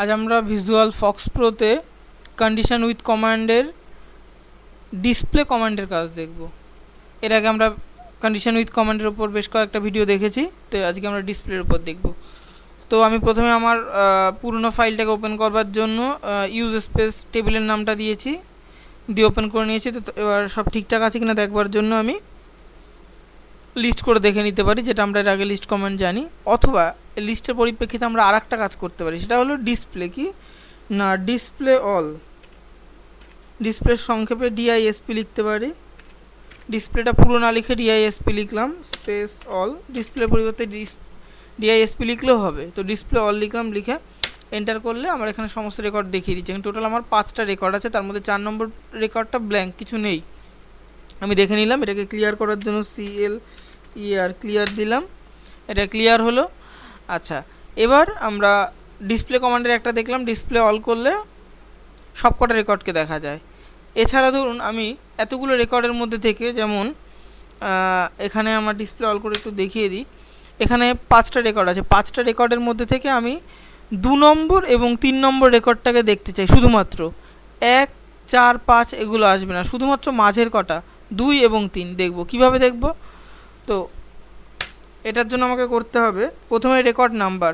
আজ আমরা visual Fox প্রোতে কন্ডিশন উইথ কমান্ডের ডিসপ্লে কমান্ডের কাজ দেখব। এর আগে আমরা কন্ডিশন উইথ কমান্ডের উপর বেশ কয়েকটা ভিডিও দেখেছি, তো আজকে আমরা ডিসপ্লের উপর দেখব। তো আমি প্রথমে আমার পুরনো ফাইলটাকে ওপেন করবার জন্য ইউজ স্পেস টেবিলের নামটা দিয়েছি, দিয়ে ওপেন করে নিয়েছি, তো এবার সব ঠিকঠাক আছে কিনা দেখবার জন্য আমি লিস্ট করে দেখে নিতে পারি, যেটা আমরা এর আগে লিস্ট কমান্ড জানি, অথবা লিস্টের পরিপ্রেক্ষিতে আমরা আর কাজ করতে পারি, সেটা হলো ডিসপ্লে কি? না ডিসপ্লে অল ডিসপ্লের সংক্ষেপে ডিআইএসপি লিখতে পারি। ডিসপ্লেটা পুরো না লিখে ডিআইএসপি লিখলাম স্পেস অল ডিসপ্লের পরিবর্তে ডিস ডিআইএসপি লিখলেও হবে। তো ডিসপ্লে অল লিখলাম, লিখে এন্টার করলে আমার এখানে সমস্ত রেকর্ড দেখিয়ে দিচ্ছে। টোটাল আমার পাঁচটা রেকর্ড আছে, তার মধ্যে চার নম্বর রেকর্ডটা ব্ল্যাঙ্ক কিছু নেই। আমি দেখে নিলাম, এটাকে ক্লিয়ার করার জন্য সিএল ইয়ার ক্লিয়ার দিলাম। এটা ক্লিয়ার হলো। আচ্ছা এবার আমরা ডিসপ্লে কমান্ডের একটা দেখলাম। ডিসপ্লে অল করলে সবকটা রেকর্ডকে দেখা যায়। এছাড়া ধরুন, আমি এতগুলো রেকর্ডের মধ্যে থেকে যেমন এখানে আমার ডিসপ্লে অল করে একটু দেখিয়ে দিই। এখানে পাঁচটা রেকর্ড আছে। পাঁচটা রেকর্ডের মধ্যে থেকে আমি দু নম্বর এবং তিন নম্বর রেকর্ডটাকে দেখতে চাই শুধুমাত্র। এক, চার, পাঁচ, এগুলো আসবে না। শুধুমাত্র মাঝের কটা। দুই এবং তিন। দেখব। কীভাবে দেখব? তো এটার জন্য আমাকে করতে হবে। প্রথমে রেকর্ড নাম্বার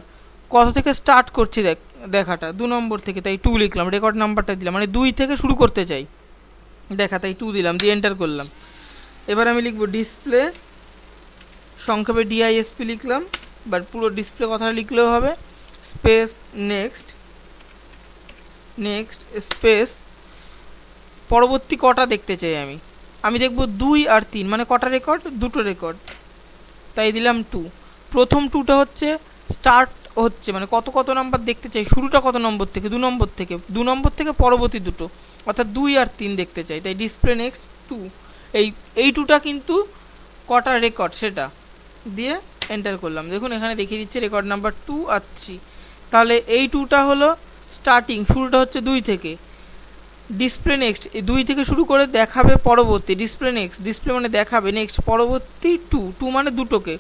কত থেকে স্টার্ট করছি দেখ, দেখাটা? দু নম্বর থেকে, তাই টু লিখলাম। রেকর্ড নাম্বারটা দিলাম। মানে দুই থেকে শুরু করতে চাই। দেখা, তাই টু দিলাম, দিয়ে এন্টার করলাম। এবার আমি লিখব ডিসপ্লে সংক্ষেপে ডিআইএসপি লিখলাম। বাট পুরো ডিসপ্লে কথাটা লিখলেও হবে। স্পেস নেক্সট নেক্সট স্পেস পরবর্তী কটা দেখতে চাই আমি? আমি দেখব দুই আর তিন মানে কটা রেকর্ড দুটো রেকর্ড তাই দিলাম টু প্রথম টুটা হচ্ছে স্টার্ট হচ্ছে মানে কত কত নাম্বার দেখতে চাই? শুরুটা কত নম্বর থেকে? দু নম্বর থেকে। দু নম্বর থেকে পরবর্তী দুটো। অর্থাৎ দুই আর তিন দেখতে চাই। তাই ডিসপ্লে নেক্সট টু এই এই টুটা কিন্তু কটা রেকর্ড সেটা দিয়ে এন্টার করলাম। দেখুন, এখানে দেখিয়ে দিচ্ছে রেকর্ড নাম্বার টু আর থ্রি তাহলে এই টুটা হলো স্টার্টিং শুরুটা হচ্ছে দুই থেকে। ডিসপ্লে নেক্সট দুই থেকে শুরু করে দেখাবে পরবর্তী ডিসপ্লে নেক্সট ডিসপ্লে মানে দেখাবে নেক্সট পরবর্তী টু টু মানে দুটোকে।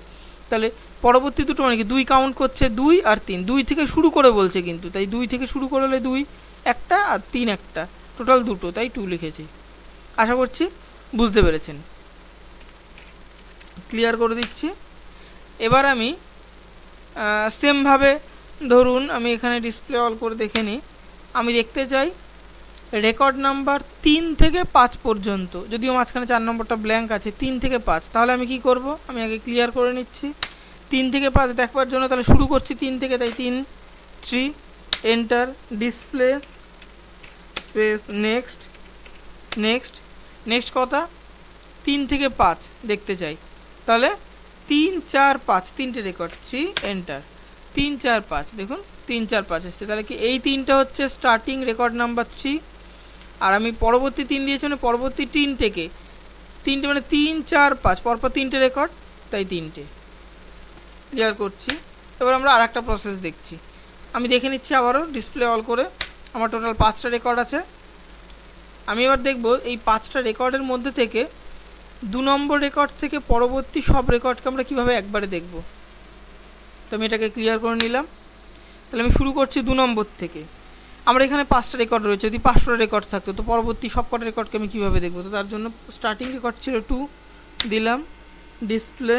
তাহলে পরবর্তী দুটো মানে কি? দুই কাউন্ট করছে দুই আর তিন। দুই থেকে শুরু করে বলছে কিন্তু, তাই দুই থেকে শুরু করে হলে দুই, একটা আর তিন একটা। টোটাল দুটো, তাই টু লিখেছি। আশা করছি বুঝতে পেরেছেন। ক্লিয়ার করে দিচ্ছি। এবার আমি সেমভাবে ধরুন, আমি এখানে ডিসপ্লে অল করে দেখে নিই। আমি দেখতে চাই রেকর্ড নাম্বার তিন থেকে পাঁচ পর্যন্ত। যদিও মাঝখানে চার নম্বরটা ব্ল্যাঙ্ক আছে, তিন থেকে পাঁচ। তাহলে আমি কি করব? আমি আগে ক্লিয়ার করে নিচ্ছি। তিন থেকে পাঁচ দেখবার জন্য তাহলে শুরু করছি তিন থেকে, তাই তিন three enter display space next next next কথা তিন থেকে পাঁচ দেখতে চাই। তাহলে তিন, চার, পাঁচ, তিনটে রেকর্ড থ্রি এন্টার তিন, চার, পাঁচ, দেখুন, তিন, চার, পাঁচ এসছে। তাহলে কি এই তিনটা হচ্ছে স্টার্টিং রেকর্ড নাম্বার থ্রি আর আমি পরবর্তী তিন দিয়েছি মানে পরবর্তী তিন থেকে। তিনটে মানে তিন, চার, পাঁচ, পরপর তিনটে রেকর্ড তাই তিনটে। ক্লিয়ার করছি? এবার আমরা আর একটা প্রসেস দেখছি। আমি দেখে নিচ্ছি আবারও ডিসপ্লে অল করে। আমার টোটাল পাঁচটা রেকর্ড আছে। আমি এবার দেখব এই পাঁচটা রেকর্ডের মধ্যে থেকে দু নম্বর রেকর্ড থেকে পরবর্তী সব রেকর্ডকে আমরা কীভাবে একবারে দেখব? তো আমি এটাকে ক্লিয়ার করে নিলাম। তাহলে আমি শুরু করছি দু নম্বর থেকে। আমার এখানে পাঁচটা রেকর্ড রয়েছে। যদি পাঁচটা রেকর্ড থাকতো, তো পরবর্তী সব কটা রেকর্ডকে আমি কীভাবে দেখব? তো তার জন্য স্টার্টিং রেকর্ড ছিল টু দিলাম ডিসপ্লে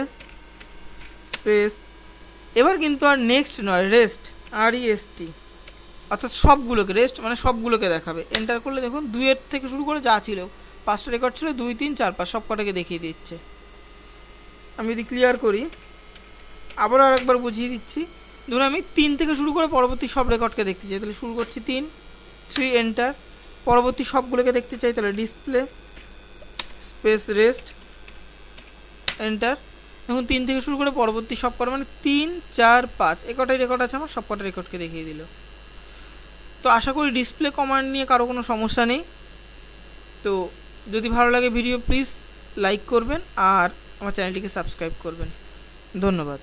স্পেস এবার কিন্তু আর নেক্সট নয় রেস্ট আর ইএসটি অর্থাৎ সবগুলোকে রেস্ট মানে সবগুলোকে দেখাবে। এন্টার করলে দেখুন, দুইয়ের থেকে শুরু করে যা ছিল, পাঁচটা রেকর্ড ছিল, দুই, তিন, চার, পাঁচ সব কটাকে দেখিয়ে দিচ্ছে। আমি যদি ক্লিয়ার করি, আবারও আরেকবার বুঝিয়ে দিচ্ছি। ধরুন আমি তিন থেকে শুরু করে পরবর্তী সব রেকর্ডকে দেখতে চাই। তাহলে শুরু করছি তিন, থ্রি, এন্টার। পরবর্তী সবগুলোকে দেখতে চাই, তাহলে ডিসপ্লে, স্পেস রেস্ট, এন্টার। এখন তিন থেকে শুরু করে পরবর্তী সব কটা মানে তিন, চার, পাঁচ, এ কটাই রেকর্ড আছে আমার, সব কটা রেকর্ডকে দেখিয়ে দিল। তো আশা করি ডিসপ্লে কমান্ড নিয়ে কারও কোনো সমস্যা নেই। তো যদি ভালো লাগে ভিডিও, প্লিজ লাইক করবেন আর আমার চ্যানেলটিকে সাবস্ক্রাইব করবেন। ধন্যবাদ।